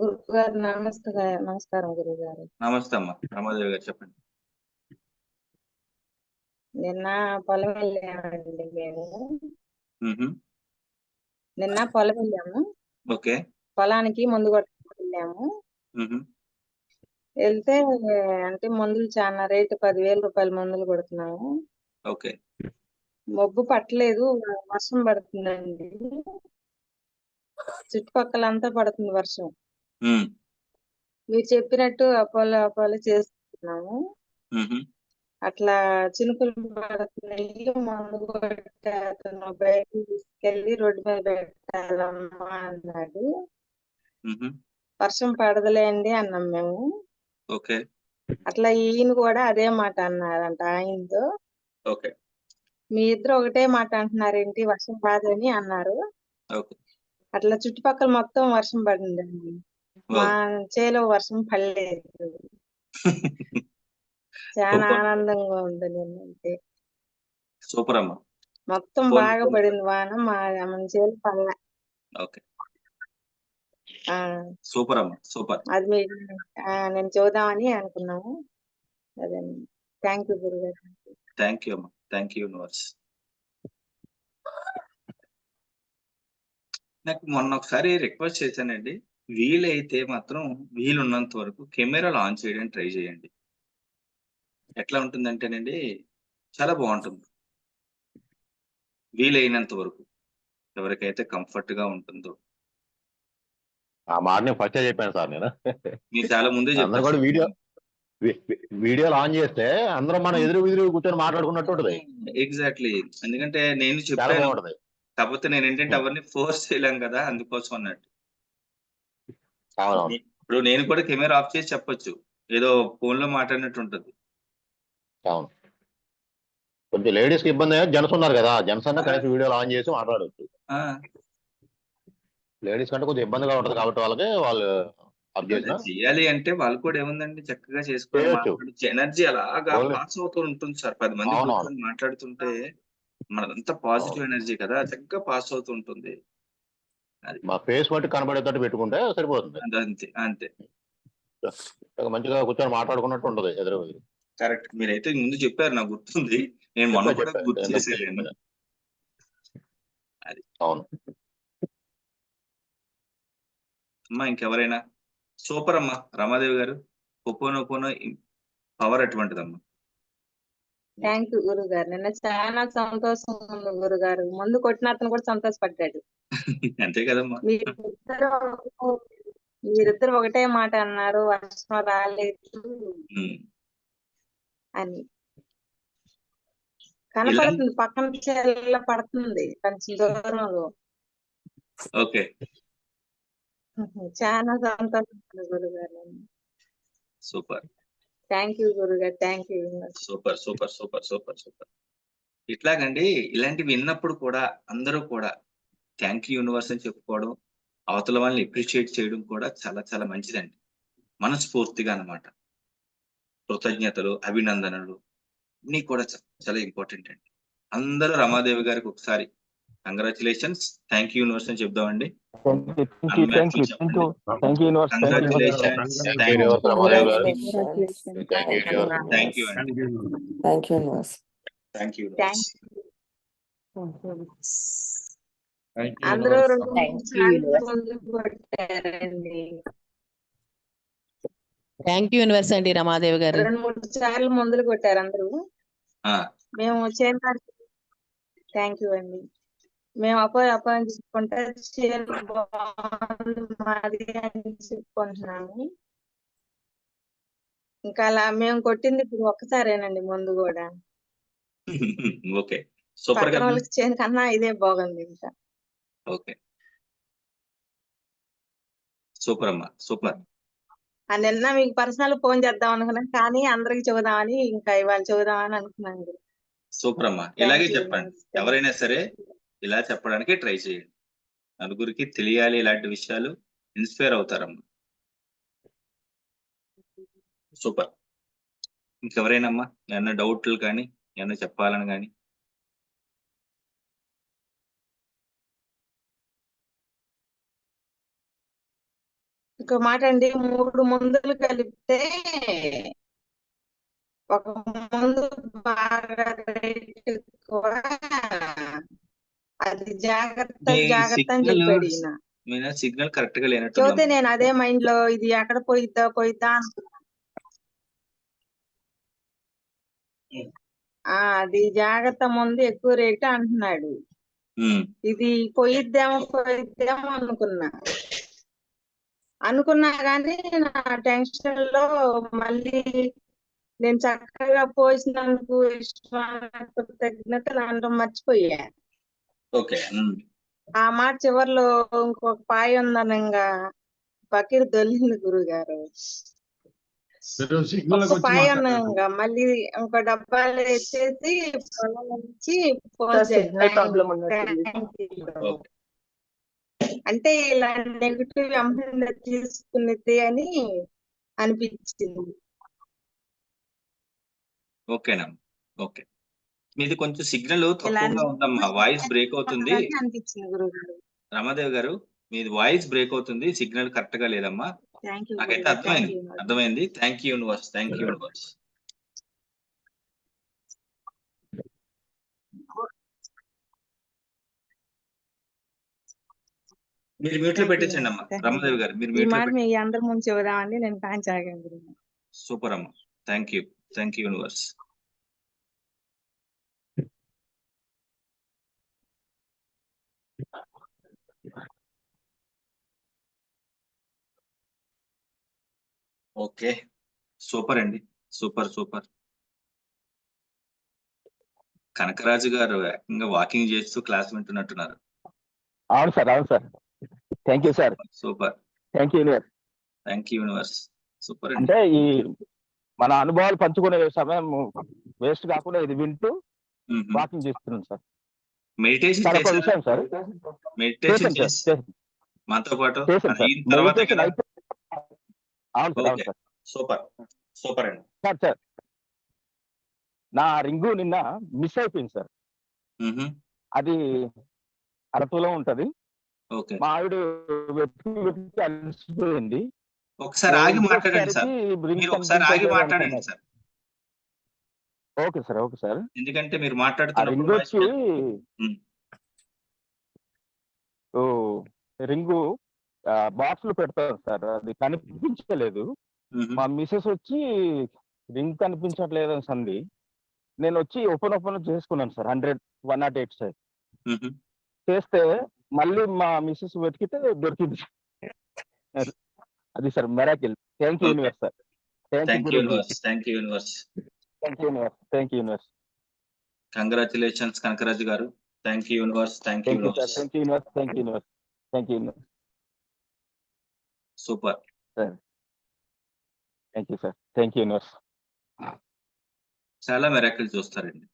గురువు గారు నమస్తే నమస్కారం గురువు గారు నమస్తే అమ్మా. రమాదేవి గారు చెప్పండి. నిన్న పొలం వెళ్ళామండి మేము. నిన్న పొలం వెళ్ళాము. ఓకే. పొలానికి మందు వెళ్ళాము. వెళ్తే అంటే మందులు చాలా రేటు పదివేల రూపాయల మందులు కొడుతున్నాము. ఓకే. మబ్బు పట్టలేదు వర్షం పడుతుందండి. చుట్టుపక్కల అంతా పడుతుంది వర్షం. మీరు చెప్పినట్టు అపోలో అపోలో చేస్తున్నాము. అట్లా చినుకులు పడుతున్నాయి మందు అతను బయటకు తీసుకెళ్ళి రోడ్డు మీద పెట్టాలమ్మా అన్నాడు. వర్షం పడదులే అండి అన్నాం మేము. ఓకే. అట్లా ఈయన కూడా అదే మాట అన్నారంట ఆయనతో. ఓకే. మీ ఇద్దరు ఒకటే మాట అంటున్నారేంటి వర్షం రాదని అన్నారు. అట్లా చుట్టుపక్కల మొత్తం వర్షం పడిందండి. మా చేలో వర్షం పడలేదు. చాలా. ఆనందంగా ఉంది నేనంటే సూపర్ అమ్మా మొత్తం బాగా. పడింది వాన మా మన చేలు పడలే. ఓకే. సూపర్ అమ్మా సూపర్. అది మీరు నేను చూద్దామని అనుకున్నాము. అదే థ్యాంక్ యూ గురుగారు. థ్యాంక్ యూ అమ్మా. Thank you universe. నాకు మొన్న ఒకసారి రిక్వెస్ట్ చేశానండి. వీలైతే మాత్రం వీలున్నంత వరకు కెమెరాలు ఆన్ చేయడానికి ట్రై చేయండి. ఎట్లా ఉంటుందంటేనండి చాలా బాగుంటుంది. వీలైనంత వరకు ఎవరికైతే కంఫర్ట్గా ఉంటుందో. ఆ మాట నేను ఫస్ట్ చెప్పాను సార్ నేను. మీరు చాలా ముందే చెప్పారు కూడా వీడియో వీడియోలు ఆన్ చేస్తే అందరూ మన ఎదురు ఎదురు కూర్చొని మాట్లాడుకున్నట్టు ఉంటుంది. ఎగ్జాక్ట్లీ. ఎందుకంటే నేను చెప్పాను. కాకపోతే నేను ఏంటంటే ఎవరిని ఫోర్స్ చేయలేం కదా అందుకోసం అన్నట్టు. అవునవును ఇప్పుడు నేను కూడా కెమెరా ఆఫ్ చేసి చెప్పొచ్చు. ఏదో ఫోన్లో మాట్లాడినట్టు ఉంటది. అవును. కొంచెం లేడీస్కి ఇబ్బంది జెంట్స్ ఉన్నారు కదా. జెంట్స్ అన్న కనీసం వీడియోలు ఆన్ చేసి మాట్లాడవచ్చు ఆ, లేడీస్ కంటే కొంచెం ఇబ్బందిగా ఉంటది కాబట్టి వాళ్ళకి వాళ్ళు చెయ్యాలి అంటే వాళ్ళు కూడా ఏముందండి? చక్కగా. మాట్లాడొచ్చు. ఎనర్జీ అలాగా పాస్ అవుతూ ఉంటుంది సార్. పది మంది మాట్లాడుతుంటే మనదంతా పాజిటివ్ ఎనర్జీ కదా. చక్కగా పాస్ అవుతూ ఉంటుంది. మా ఫేస్ బట్టి కనబడేటట్టు పెట్టుకుంటే సరిపోతుంది. అంతే అంతే మంచిగా కూర్చొని మాట్లాడుకున్నట్టు ఉంటది ఎదురు. కరెక్ట్. మీరైతే ముందు చెప్పారు నాకు గుర్తుంది. నేను మొన్న కూడా గుర్తు అది. అవును. అమ్మా ఇంకెవరైనా? సూపర్ అమ్మా రమాదేవి గారు. ఒప్పోనో ఒప్పోనో పవర్ అటువంటిదమ్మా థ్యాంక్ యూ గురువు గారు నిన్న చాలా సంతోషం ఉంది గురుగారు. ముందు కొట్టిన అతను కూడా సంతోషపడ్డాడు. అంతే కదమ్మా. మీరిద్దరు మీరిద్దరు ఒకటే మాట అన్నారు. వర్షం రాలేదు. అని. కనపడుతుంది. పక్కన చెల్ల పడుతుంది కొంచెం దూరంలో. ఓకే. చాలా సంతోషం గురుగారు. సూపర్. థ్యాంక్ యూ గురుగారు thank you super super super super super ఇట్లాగండి ఇలాంటివి విన్నప్పుడు కూడా అందరూ కూడా థ్యాంక్ యూ యూనివర్స్ అని చెప్పుకోవడం అవతల వాళ్ళని అప్రిషియేట్ చేయడం కూడా చాలా చాలా మంచిదండి. మనస్ఫూర్తిగా అన్నమాట. కృతజ్ఞతలు అభినందనలు అన్ని కూడా చాలా ఇంపార్టెంట్ అండి. అందరూ రమాదేవి గారికి ఒకసారి కంగ్రాచులేషన్స్ థ్యాంక్ యూ యూనివర్స్ అని చెప్దామండి అందరూ రెండు మూడు సార్లు ముందు కొట్టారండి థ్యాంక్ యూ యూనివర్స్ అండి రమాదేవి గారు రెండు మూడు సార్లు మందులు కొట్టారు అందరూ ఆ, మేము చేయాలి థ్యాంక్ యూ అండి మేము అపో అపాయం తీసుకుంటే చీరలు బాగుంది మాది అని చెప్పుకుంటున్నాము. ఇంకా అలా మేము కొట్టింది ఇప్పుడు ఒక్కసారేనండి ముందు కూడా. ఓకే. సూపర్గా వాళ్ళకి చేయని కన్నా ఇదే బాగుంది ఇంకా. ఓకే. సూపర్. అమ్మా సూపర్ నిన్న మీకు పర్సనల్ ఫోన్ చేద్దాం అనుకున్నాం కానీ అందరికి చెబుదామని ఇంకా ఇవాళ చెబుదామని అనుకున్నాను సూపర్ అమ్మా ఇలాగే చెప్పండి. ఎవరైనా సరే ఇలా చెప్పడానికి ట్రై చేయండి. నలుగురికి తెలియాలి ఇలాంటి విషయాలు ఇన్స్పైర్ అవుతారమ్మా. సూపర్. ఇంకెవరైనా అమ్మా ఏమన్నా డౌట్లు కానీ ఏమన్నా చెప్పాలని కానీ? ఒక మాట అండి మూడు మందులు కలిపితే ఒక మందు బాగా రేట్ ఎక్కువ. అది జాగ్రత్త జాగ్రత్త అని చెప్పాడు ఈయన సిగ్నల్ కరెక్ట్గా లేనట్టు చెబితే నేను అదే మైండ్లో ఇది ఎక్కడ పోయిద్దా పోయిద్దా అది జాగ్రత్త ముందు ఎక్కువ రేట్ అంటున్నాడు. ఇది పోయిద్దేమో పోయిద్దేమో అనుకున్నా. అనుకున్నా కానీ నా టెన్షన్లో మళ్ళీ నేను చక్కగా పోసినందుకు కృతజ్ఞతలు అనడం మర్చిపోయా. ఓకే. ఆ మాట చివర్లో ఇంకొక పాయ ఉందనంగా పకీర్ దొల్లింది గురువు గారు పాయ ఉన్నాగా మళ్ళీ ఇంకో డబ్బాలు వేసేసి పొలం నుంచి అంటే ఇలా నెగిటివ్ అంశంగా తీసుకునేది అని అనిపించింది. ఓకేనమ్మా. ఓకే. మీది కొంచెం సిగ్నల్ తక్కువగా ఉందమ్మా. వాయిస్ బ్రేక్ అవుతుంది. రమాదేవి గారు మీది వాయిస్ బ్రేక్ అవుతుంది. సిగ్నల్ కరెక్ట్గా లేదమ్మా నాకైతే అర్థమైంది. అర్థమైంది. Thank you universe thank you universe మీరు మ్యూట్లో పెట్టించండి అమ్మా. రమాదేవి గారు మీరు మ్యూట్ మీ అందరి ముందు చెబుదామండి నేను గురువు గారు. సూపర్ అమ్మా. Thank you thank you universe okay. Super అండి. Super super. కనకరాజు గారు ఏకంగా వాకింగ్ చేస్తూ క్లాస్ వింటున్నట్టున్నారు. అవును సార్ అవును sir. Thank you sir. Super. Thank you universe. Thank you universe. Super అంటే ఈ మన అనుభవాలు పంచుకునే సమయం వేస్ట్ కాకుండా ఇది వింటూ వాకింగ్ చేస్తున్నాను సార్. Meditation sir. మెడిటేషన్ మనతో పాటు తర్వాత అవును సార్ అవును సార్. సూపర్. సూపర్ అండి. Sir sir. నా రింగు నిన్న మిస్ అయిపోయింది సార్. అది అరతులో ఉంటది. మా ఆవిడ వెతికి వెతికి అలసిపోయింది. ఒకసారి ఆగి మాట్లాడండి సార్. మీరు ఒకసారి ఆగి మాట్లాడండి sir. Okay sir okay sir. ఎందుకంటే మీరు రింగ్ వచ్చి. ఓ రింగు బాక్స్లో పెడతారు సార్ అది కనిపించలేదు. మా మిసెస్ వచ్చి రింగ్ కనిపించట్లేదు అని సంది నేను వచ్చి ఓపెన్ ఓపెన్ చేసుకున్నాను sir hundred one nought eight sir. చేస్తే మళ్ళీ మా మిసెస్ వెతికితే దొరికింది అది sir miracle thank you. Universe sir thank you universe thank you universe thank you universe thank you universe congratulations Kanakaraju గారు thank you universe thank you universe thank you universe thank you universe thank you universe super thank you sir thank you universe చాలా miracle చూస్తారండి.